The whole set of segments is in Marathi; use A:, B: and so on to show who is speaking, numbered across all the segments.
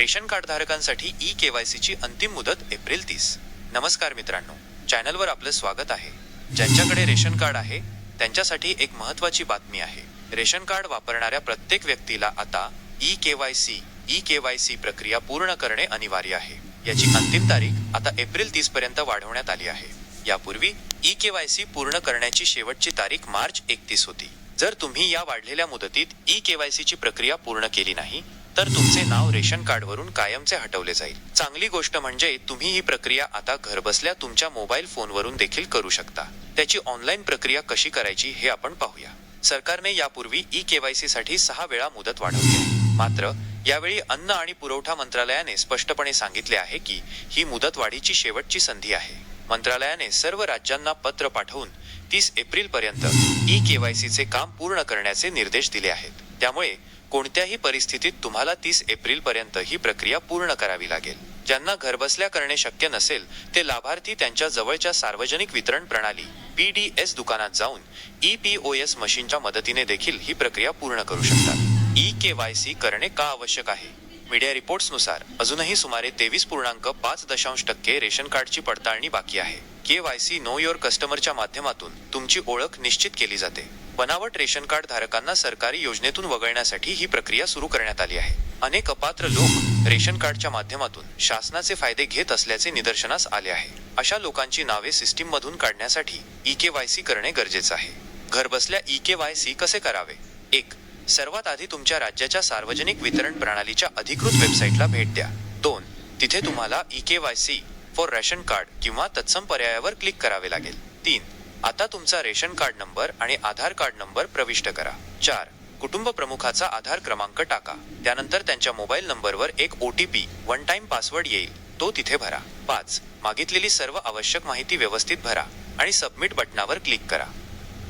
A: रेशन कार्ड धारकांसाठी ई केवायसीची अंतिम मुदत एप्रिल तीस. नमस्कार मित्रांनो चॅनलवर आपलं स्वागत आहे. ज्यांच्याकडे रेशन कार्ड आहे त्यांच्यासाठी एक महत्वाची बातमी आहे. रेशन कार्ड वापरणाऱ्या प्रत्येक व्यक्तीला आता ई केवायसी ई केवायसी प्रक्रिया पूर्ण करणे अनिवार्य आहे. याची अंतिम तारीख आता एप्रिल तीस पर्यंत वाढवण्यात आली आहे. यापूर्वी ई केवायसी पूर्ण करण्याची शेवटची तारीख मार्च एकतीस होती. जर तुम्ही या वाढलेल्या मुदतीत ई केवायसीची प्रक्रिया पूर्ण केली नाही तर तुमचे नाव रेशन कार्डवरून कायमचे हटवले जाईल. चांगली गोष्ट म्हणजे तुम्ही ही प्रक्रिया आता घरबसल्या तुमच्या मोबाईल फोनवरून देखील करू शकता. त्याची ऑनलाईन प्रक्रिया कशी करायची हे आपण पाहूया. सरकारने यापूर्वी ई केवायसी साठी सहा वेळा मुदत वाढवली मात्र यावेळी अन्न आणि पुरवठा मंत्रालयाने स्पष्टपणे सांगितले आहे की ही मुदत वाढीची शेवटची संधी आहे. मंत्रालयाने सर्व राज्यांना पत्र पाठवून तीस एप्रिल पर्यंत ई केवायसीचे काम पूर्ण करण्याचे निर्देश दिले आहेत. त्यामुळे कोणत्याही परिस्थितीत तुम्हाला तीस एप्रिल पर्यंत ही प्रक्रिया पूर्ण करावी लागेल. ज्यांना घरबसल्या करणे शक्य नसेल ते लाभार्थी त्यांच्या जवळच्या सार्वजनिक वितरण प्रणाली पी डी एस दुकानात जाऊन ई पी ओ एस मशीनच्या मदतीने देखील ही प्रक्रिया पूर्ण करू शकतात. ई के वाय सी करणे का आवश्यक आहे? मीडिया रिपोर्ट्सनुसार अजूनही सुमारे तेवीस पूर्णांक पाच दशांश टक्के रेशन कार्डची पडताळणी बाकी आहे. K Y C know your कस्टमरच्या माध्यमातून तुमची ओळख निश्चित केली जाते. बनावट रेशन कार्ड धारकांना सरकारी योजनेतून वगळण्यासाठी ही प्रक्रिया सुरू करण्यात आली आहे. अनेक अपात्र लोक रेशन कार्डच्या माध्यमातून शासनाचे फायदे घेत असल्याचे निदर्शनास आले आहे. अशा लोकांची नावे सिस्टीम मधून काढण्यासाठी ई के वाय सी करणे गरजेचं आहे. घरबसल्या ई के वाय सी कसे करावे? एक सर्वात आधी तुमच्या राज्याच्या सार्वजनिक वितरण प्रणालीच्या अधिकृत वेबसाईटला भेट द्या. दोन तिथे तुम्हाला e K Y C for ration card किंवा तत्सम पर्यायावर क्लिक करावे लागेल. तीन आता तुमचा रेशन कार्ड नंबर आणि आधार कार्ड नंबर प्रविष्ट करा. चार कुटुंब प्रमुखाचा आधार क्रमांक टाका. त्यानंतर त्यांच्या मोबाईल नंबरवर एक O T P one time password येईल. तो तिथे भरा. पाच मागितलेली सर्व आवश्यक माहिती व्यवस्थित भरा आणि सबमिट बटनावर क्लिक करा.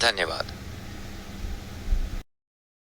A: धन्यवाद.